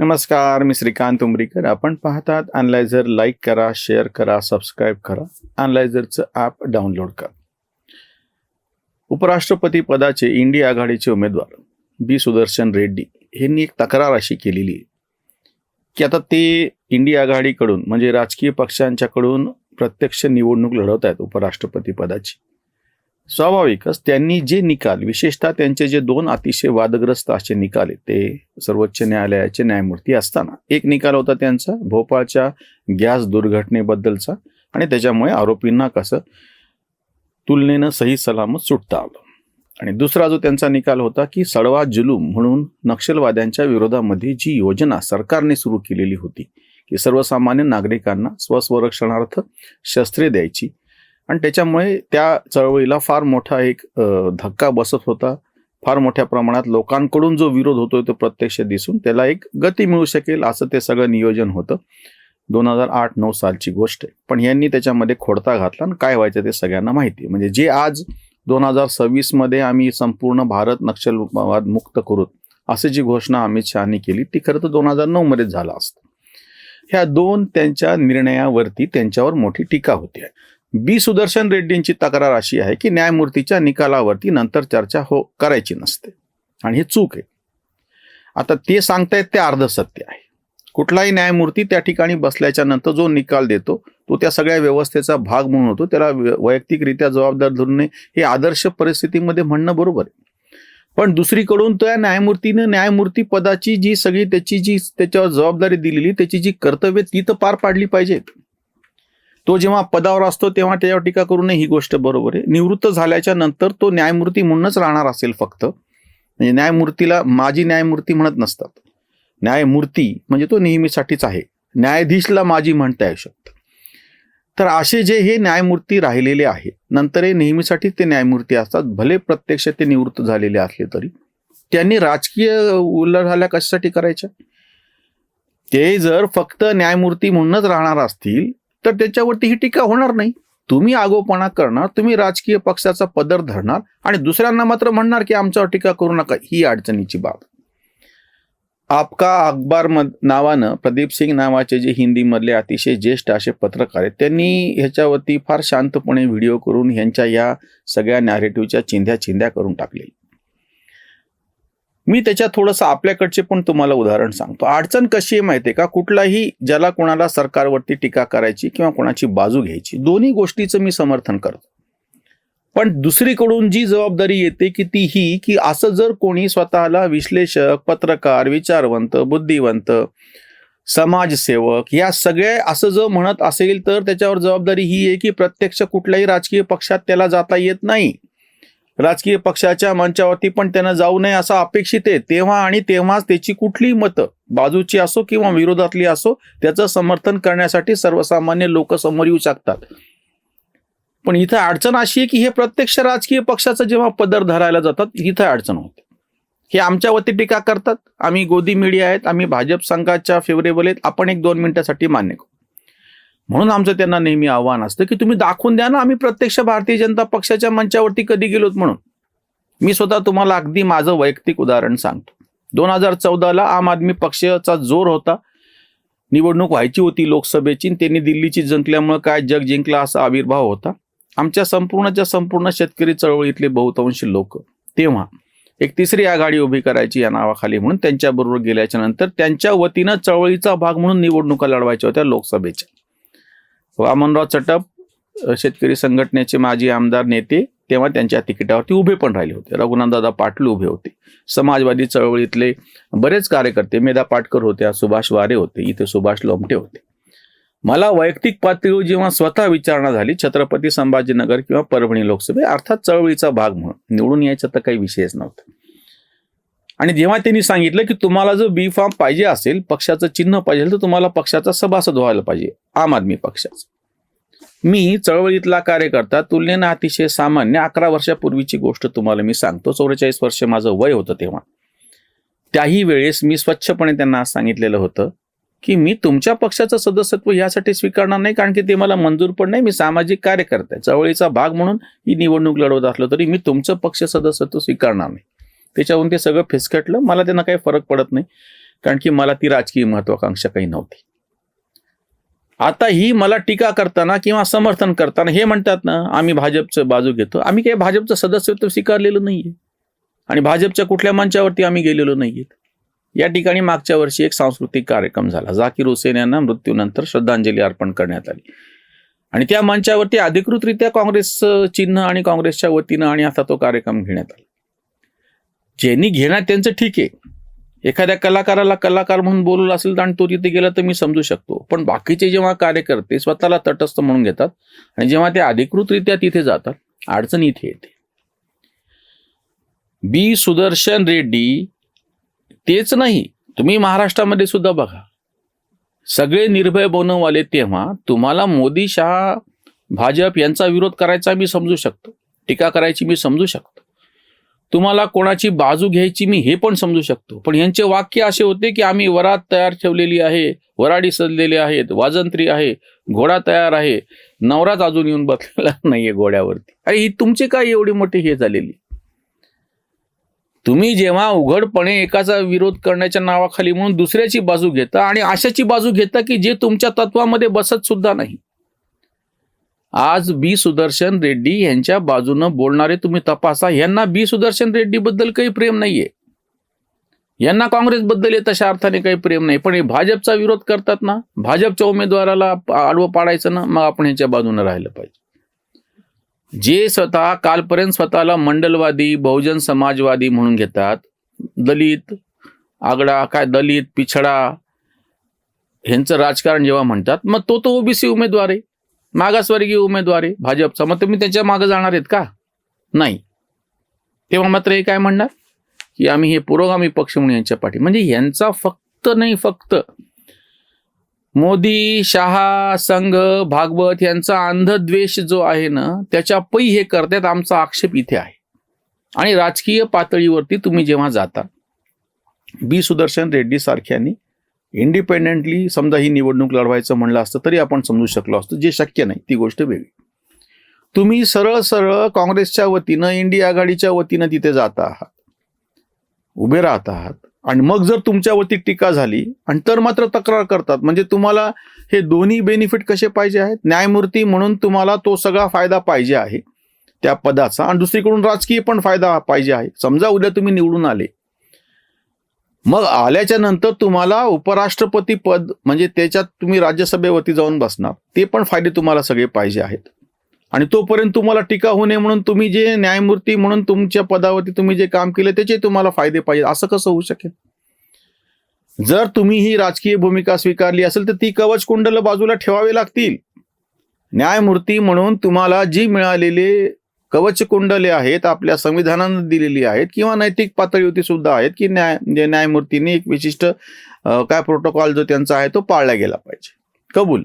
नमस्कार मी श्रीकांत उमरीकर. आपण पाहतात अनलायझर लाईक करा शेअर करा सबस्क्राईब करा. अनलायझरचं ॲप डाउनलोड करा. उपराष्ट्रपती पदाचे इंडिया आघाडीचे उमेदवार बी. सुदर्शन रेड्डी यांनी एक तक्रार अशी केलेली आहे की आता ते इंडिया आघाडीकडून म्हणजे राजकीय पक्षांच्याकडून प्रत्यक्ष निवडणूक लढवत आहेत उपराष्ट्रपती पदाची. स्वाभाविकच त्यांनी जे निकाल विशेषतः त्यांचे जे दोन अतिशय वादग्रस्त असे निकाल आहेत ते सर्वोच्च न्यायालयाचे न्यायमूर्ती असताना. एक निकाल होता त्यांचा भोपाळच्या गॅस दुर्घटनेबद्दलचा आणि त्याच्यामुळे आरोपींना कसं तुलनेनं सही सलामत सुटता आलं. आणि दुसरा जो त्यांचा निकाल होता की सडवा जुलूम म्हणून नक्षलवाद्यांच्या विरोधामध्ये जी योजना सरकारने सुरू केलेली होती की सर्वसामान्य नागरिकांना स्वसंरक्षणार्थ शस्त्रे द्यायची आणि त्याच्यामुळे त्या चळवळीला फार मोठा एक धक्का बसत होता. फार मोठ्या प्रमाणात लोकांकडून जो विरोध होतोय तो प्रत्यक्ष दिसून त्याला एक गती मिळू शकेल असं ते सगळं नियोजन होतं. दोन हजार आठ नऊ सालची गोष्ट आहे. पण यांनी त्याच्यामध्ये खोडता घातला आणि काय व्हायचं ते सगळ्यांना माहिती आहे. म्हणजे जे आज दोन हजार सव्वीसमध्ये आम्ही संपूर्ण भारत नक्षलवाद मुक्त करू अशी जी घोषणा अमित शहानी केली ती खरं तर दोन हजार नऊमध्ये झालं असतं. ह्या दोन त्यांच्या निर्णयावरती त्यांच्यावर मोठी टीका होती. आहे बी. सुदर्शन रेड्डींची तक्रार अशी आहे की न्यायमूर्तीच्या निकालावरती नंतर चर्चा हो करायची नसते. आणि हे चूक आहे. आता ते सांगतायत ते अर्ध सत्य आहे. कुठलाही न्यायमूर्ती त्या ठिकाणी बसल्याच्या नंतर जो निकाल देतो तो त्या सगळ्या व्यवस्थेचा भाग म्हणून होतो. त्याला वैयक्तिकरित्या जबाबदार धरून हे आदर्श परिस्थितीमध्ये म्हणणं बरोबर आहे. पण दुसरीकडून त्या न्यायमूर्तीने न्यायमूर्ती पदाची जी सगळी त्याची जी त्याच्यावर जबाबदारी दिलेली त्याची जी कर्तव्य ती तर पार पाडली पाहिजेत. तो जेव्हा पदावर असतो तेव्हा त्याच्यावर टीका करू नये ही गोष्ट बरोबर आहे. निवृत्त झाल्याच्यानंतर तो न्यायमूर्ती म्हणूनच राहणार असेल फक्त. म्हणजे न्यायमूर्तीला माजी न्यायमूर्ती म्हणत नसतात. न्यायमूर्ती म्हणजे तो नेहमीसाठीच आहे. न्यायाधीशला माजी म्हणता येऊ शकतं. तर असे जे हे न्यायमूर्ती राहिलेले आहेत नंतर हे नेहमीसाठी ते न्यायमूर्ती असतात. भले प्रत्यक्ष ते निवृत्त झालेले असले तरी. त्यांनी राजकीय उल्हाल्या कशासाठी करायच्या? ते जर फक्त न्यायमूर्ती म्हणूनच राहणार असतील तर त्याच्यावरती ही टीका होणार नाही. तुम्ही आगोपणा करणार तुम्ही राजकीय पक्षाचा पदर धरणार आणि दुसऱ्यांना मात्र म्हणणार की आमच्यावर टीका करू नका ही अडचणीची बाब. आपका अखबार नावानं प्रदीप सिंग नावाचे जे हिंदीमधले अतिशय ज्येष्ठ असे पत्रकार आहेत त्यांनी ह्याच्यावरती फार शांतपणे व्हिडिओ करून ह्यांच्या या सगळ्या नॅरेटिव्हच्या चिंध्या चिंध्या करून टाकले मी त्याच्या थोडंसं आपल्याकडचे पण तुम्हाला उदाहरण सांगतो. अडचण कशी आहे माहिती आहे का? कुठलाही ज्याला कोणाला सरकारवरती टीका करायची किंवा कोणाची बाजू घ्यायची दोन्ही गोष्टीचं मी समर्थन करतो. पण दुसरीकडून जी जबाबदारी येते की ती ही की असं जर कोणी स्वतःला विश्लेषक पत्रकार विचारवंत बुद्धिवंत समाजसेवक या सगळे असं जर म्हणत असेल तर त्याच्यावर जबाबदारी ही आहे की प्रत्यक्ष कुठल्याही राजकीय पक्षात त्याला जाता येत नाही. राजकीय पक्षाच्या मंचावरती पण त्यांना जाऊ नये असं अपेक्षित आहे. तेव्हा आणि तेव्हाच त्याची कुठलीही मतं बाजूची असो किंवा विरोधातली असो त्याचं समर्थन करण्यासाठी सर्वसामान्य लोक समोर येऊ शकतात. पण इथं अडचण अशी आहे की हे प्रत्यक्ष राजकीय पक्षाचं जेव्हा पदर धरायला जातात इथं अडचण होते. हे आमच्या वती टीका करतात. आम्ही गोदी मीडिया आहेत. आम्ही भाजप संघाच्या फेवरेबल आहेत. आपण एक दोन मिनिटासाठी मान्य करू. म्हणून आमचं त्यांना नेहमी आव्हान असतं की तुम्ही दाखवून द्या ना आम्ही प्रत्यक्ष भारतीय जनता पक्षाच्या मंचावरती कधी गेलोत म्हणून. मी स्वतः तुम्हाला अगदी माझं वैयक्तिक उदाहरण सांगतो. दोन हजार चौदाला आम आदमी पक्षाचा जोर होता. निवडणूक व्हायची होती लोकसभेची त्यांनी दिल्लीची जिंकल्यामुळे काय जग जिंकला असा आविर्भाव होता. आमच्या संपूर्णच्या संपूर्ण शेतकरी चळवळीतले बहुतांश लोक तेव्हा एक तिसरी आघाडी उभी करायची या नावाखाली म्हणून त्यांच्याबरोबर गेल्याच्यानंतर त्यांच्या वतीनं चळवळीचा भाग म्हणून निवडणुका लढवायच्या होत्या लोकसभेच्या. वामनराव चटप शेतकरी संघटनेचे माजी आमदार नेते तेव्हा त्यांच्या तिकिटावरती उभे पण राहिले होते. रघुनाथदादा पाटील उभे होते. समाजवादी चळवळीतले बरेच कार्यकर्ते मेधा पाटकर होत्या सुभाष वारे होते इथे सुभाष लोमटे होते. मला वैयक्तिक पातळीवर जेव्हा स्वतः विचारणा झाली छत्रपती संभाजीनगर किंवा परभणी लोकसभे अर्थात चळवळीचा भाग म्हणून निवडून यायचा तर काही विषयच नव्हता. आणि जेव्हा त्यांनी सांगितलं की तुम्हाला जर बी फॉर्म पाहिजे असेल पक्षाचं चिन्ह पाहिजे तर तुम्हाला पक्षाचा सभासद व्हायला पाहिजे. आम आदमी पक्षाचा. मी चळवळीतला कार्यकर्ता तुलनेनं अतिशय सामान्य अकरा वर्षापूर्वीची गोष्ट तुम्हाला मी सांगतो. चौवेचाळीस वर्ष माझं वय होतं तेव्हा. त्याही वेळेस मी स्वच्छपणे त्यांना सांगितलेलं होतं की मी तुमच्या पक्षाचं सदस्यत्व यासाठी स्वीकारणार नाही कारण की ते मला मंजूर पण नाही. मी सामाजिक कार्यकर्ता आहे. चळवळीचा भाग म्हणून ही निवडणूक लढवत असलो तरी मी तुमचं पक्ष सदस्यत्व स्वीकारणार नाही. त्याच्यावरून ते सगळं फिसकटलं. मला त्यांना काही फरक पडत नाही. कारण की मला ती राजकीय महत्वाकांक्षा काही नव्हती. आता ही मला टीका करताना किंवा समर्थन करताना हे म्हणतात ना आम्ही भाजपचं बाजू घेतो. आम्ही काही भाजपचं सदस्यत्व स्वीकारलेलं नाहीये. आणि भाजपच्या कुठल्या मंचावरती आम्ही गेलेलो नाहीयेत या ठिकाणी मागच्या वर्षी एक सांस्कृतिक कार्यक्रम झाला. जाकीर हुसेन यांना मृत्यूनंतर श्रद्धांजली अर्पण करण्यात आली. आणि त्या मंचावरती अधिकृतरित्या काँग्रेस चिन्ह आणि काँग्रेसच्या वतीनं आणि आता तो कार्यक्रम घेण्यात आला. ज्यांनी घेणार त्यांचं ठीक आहे. एखाद्या कलाकाराला कलाकार म्हणून बोलवलं असेल आणि तो तिथे गेला तर मी समजू शकतो. पण बाकीचे जेव्हा कार्यकर्ते स्वतःला तटस्थ म्हणून घेतात आणि जेव्हा ते अधिकृतरित्या तिथे जातात अडचण इथे येते. बी. सुदर्शन रेड्डी तेच नाही. तुम्ही महाराष्ट्रामध्ये सुद्धा बघा. सगळे निर्भय बनववाले तेव्हा तुम्हाला मोदी शहा भाजप यांचा विरोध करायचा मी समजू शकतो. टीका करायची मी समजू शकतो. तुम्हाला कोणाची बाजू घ्यायची मी हे पण समजू शकतो. पण यांचे वाक्य असे होते की आम्ही वरात तयार ठेवलेली आहे वराडी सजलेली आहेत वाजंत्री आहे घोडा तयार आहे. नवराच अजून येऊन बसलेला नाहीये घोड्यावरती. अरे ही तुमची काय एवढी मोठी हे झालेली? तुम्ही जेव्हा उघडपणे एकाचा विरोध करण्याच्या नावाखाली म्हणून दुसऱ्याची बाजू घेता आणि अशाची बाजू घेता की जे तुमच्या तत्वामध्ये बसत सुद्धा नाही. आज बी सुदर्शन रेड्डी यांच्या बाजूनं बोलणारे तुम्ही तपासा. यांना बी सुदर्शन रेड्डी बद्दल काही प्रेम नाहीये. यांना काँग्रेसबद्दल तशा अर्थाने काही प्रेम नाही. पण हे भाजपचा विरोध करतात ना भाजपच्या उमेदवाराला आडवं पाडायचं ना मग आपण यांच्या बाजूनं राहिलं पाहिजे. जे स्वतः कालपर्यंत स्वतःला मंडलवादी बहुजन समाजवादी म्हणून घेतात दलित आगडा काय दलित पिछडा ह्यांचं राजकारण जेव्हा म्हणतात मग तो तो ओबीसी उमेदवार आहे. मागासवर्गीय उमेदवार आहे भाजपचा. मग तुम्ही त्याच्यामागे जाणार आहेत का? नाही. तेव्हा मात्र हे काय म्हणणार? की आम्ही हे पुरोगामी पक्ष म्हणून यांच्या पाठी म्हणजे यांचा फक्त नाही फक्त मोदी शहा संघ भागवत यांचा अंधद्वेष जो आहे ना त्याच्या पै हे करतात आमचा आक्षेप इथे आहे. आणि राजकीय पातळीवरती तुम्ही जेव्हा जाता बी सुदर्शन रेड्डी सारख्यांनी इंडिपेंडेंटली समजा ही निवडणूक लढवायचं म्हणलं असतं तरी आपण समजू शकलो असतो जे शक्य नाही ती गोष्ट वेगळी. तुम्ही सरळ सरळ काँग्रेसच्या वतीनं इंडिया आघाडीच्या वतीनं तिथे जाता आहात उभे राहत आहात आणि मग जर तुमच्यावरती टीका झाली आणि तर मात्र तक्रार करतात म्हणजे तुम्हाला हे दोन्ही बेनिफिट कसे पाहिजे आहेत? न्यायमूर्ती म्हणून तुम्हाला तो सगळा फायदा पाहिजे आहे त्या पदाचा आणि दुसरीकडून राजकीय पण फायदा पाहिजे आहे. समजा उद्या तुम्ही निवडून आले मग आल्याच्यानंतर तुम्हाला उपराष्ट्रपती पद म्हणजे त्याच्यात तुम्ही राज्यसभेवरती जाऊन बसणार. ते पण फायदे तुम्हाला सगळे पाहिजे आहेत. आणि तोपर्यंत तुम्हाला टीका होऊ नये म्हणून तुम्ही जे न्यायमूर्ती म्हणून तुमच्या पदावरती तुम्ही जे काम केले त्याचे तुम्हाला फायदे पाहिजे. असं कसं होऊ शकेल? जर तुम्ही ही राजकीय भूमिका स्वीकारली असेल तर ती कवच कुंडल बाजूला ठेवावे लागतील. न्यायमूर्ती म्हणून तुम्हाला जी मिळालेले कवच कुंडले आहेत आपल्या संविधानानं दिलेली आहेत किंवा नैतिक पातळीवरती सुद्धा आहेत की न्याय म्हणजे न्यायमूर्तीने एक विशिष्ट काय प्रोटोकॉल जो त्यांचा आहे तो पाळला गेला पाहिजे. कबूल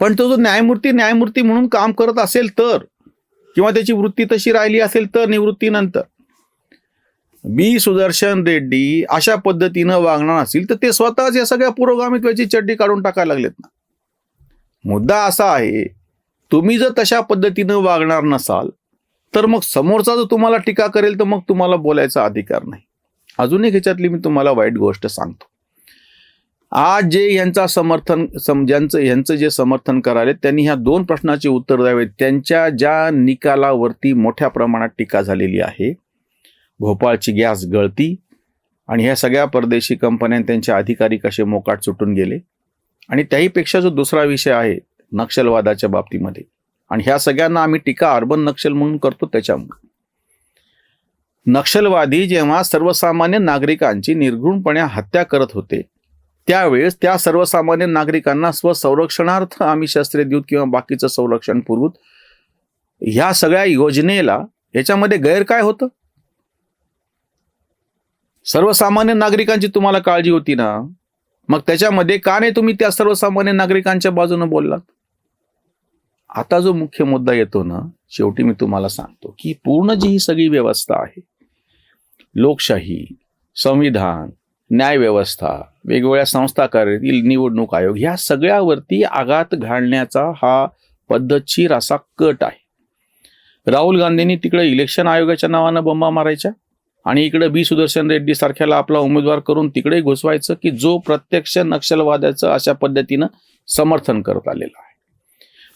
पण तो जो न्यायमूर्ती न्यायमूर्ती म्हणून काम करत असेल तर किंवा त्याची वृत्ती तशी राहिली असेल तर निवृत्तीनंतर बी सुदर्शन रेड्डी अशा पद्धतीनं वागणार असेल तर ते स्वतःच या सगळ्या पुरोगामित्वाची चड्डी काढून टाकायला लागलेत ना. मुद्दा असा आहे तुम्ही जर तशा पद्धतीनं वागणार नसाल तर मग समोरचा जो तुम्हाला टीका करेल तर मग तुम्हाला बोलायचा अधिकार नाही. अजून एक ह्याच्यातली मी तुम्हाला वाईट गोष्ट सांगतो. आज जे यांचा समर्थन सम ज्यांचं यांचं जे समर्थन करायले त्यांनी ह्या दोन प्रश्नाचे उत्तर द्यावेत त्यांच्या ज्या निकालावरती मोठ्या प्रमाणात टीका झालेली आहे भोपाळची गॅस गळती आणि ह्या सगळ्या परदेशी कंपन्या त्यांचे अधिकारी कसे मोकाट सुटून गेले. आणि त्याहीपेक्षा जो दुसरा विषय आहे नक्षलवादाच्या बाबतीमध्ये आणि ह्या सगळ्यांना आम्ही टीका अर्बन नक्षल म्हणून करतो त्याच्यामुळे. नक्षलवादी जेव्हा सर्वसामान्य नागरिकांची निर्घृणपणे हत्या करत होते त्यावेळेस त्या सर्वसामान्य नागरिकांना स्वसंरक्षणार्थ आम्ही शस्त्रे देऊत किंवा बाकीचं संरक्षण पुरवूत ह्या सगळ्या योजनेला याच्यामध्ये गैर काय होतं? सर्वसामान्य नागरिकांची तुम्हाला काळजी होती ना? मग त्याच्यामध्ये का नाही तुम्ही त्या सर्वसामान्य नागरिकांच्या बाजूने बोललात? आता जो मुख्य मुद्दा येतो ना शेवटी मी तुम्हाला सांगतो की पूर्ण जी ही सगळी व्यवस्था आहे लोकशाही संविधान न्यायव्यवस्था वेगवेगळ्या संस्था कार्यतील निवडणूक आयोग ह्या सगळ्यावरती आघात घालण्याचा हा पद्धतशीर असा कट आहे. राहुल गांधींनी तिकडे इलेक्शन आयोगाच्या नावानं बंबा मारायच्या आणि इकडे बी सुदर्शन रेड्डी सारख्याला आपला उमेदवार करून तिकडे घुसवायचं की जो प्रत्यक्ष नक्षलवाद्याचं अशा पद्धतीनं समर्थन करत आलेलं आहे.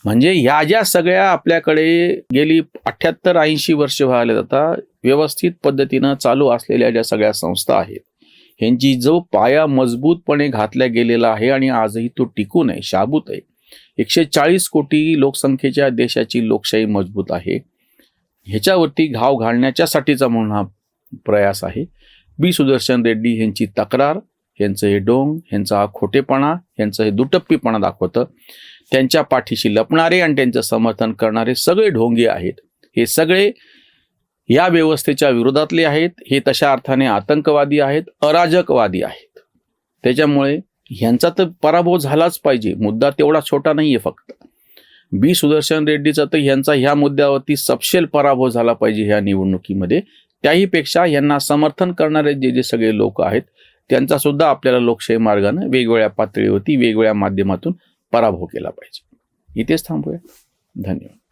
म्हणजे ह्या ज्या सगळ्या आपल्याकडे गेली अठ्याहत्तर ऐंशी वर्ष व्हायला जाता व्यवस्थित पद्धतीनं चालू असलेल्या ज्या सगळ्या संस्था आहेत ह्यांची जो पाया मजबूतपणे घातला गेलेला आहे आणि आजही तो टिकून आहे शाबूत आहे. एकशे चाळीस कोटी लोकसंख्येच्या देशाची लोकशाही मजबूत आहे. ह्याच्यावरती घाव घालण्याच्यासाठीचा म्हणून हा प्रयास आहे. बी सुदर्शन रेड्डी यांची तक्रार यांचं हे डोंग यांचा हा खोटेपणा यांचं हे दुटप्पीपणा दाखवतं. त्यांच्या पाठीशी लपणारे आणि त्यांचं समर्थन करणारे सगळे ढोंगे आहेत. हे सगळे या व्यवस्थेच्या विरोधातले आहेत. हे तशा अर्थाने आतंकवादी आहेत अराजकवादी आहेत. त्याच्यामुळे ह्यांचा तर पराभव झालाच पाहिजे. मुद्दा तेवढा छोटा नाही आहे फक्त. बी. सुदर्शन रेड्डीचा तर ह्यांचा ह्या मुद्द्यावरती सपशेल पराभव झाला पाहिजे ह्या निवडणुकीमध्ये. त्याहीपेक्षा यांना समर्थन करणारे जे जे सगळे लोक आहेत त्यांचा सुद्धा आपल्याला लोकशाही मार्गाने वेगवेगळ्या पातळीवरती वेगवेगळ्या माध्यमातून पराभव केला पाहिजे. इथेच थांबूया. धन्यवाद.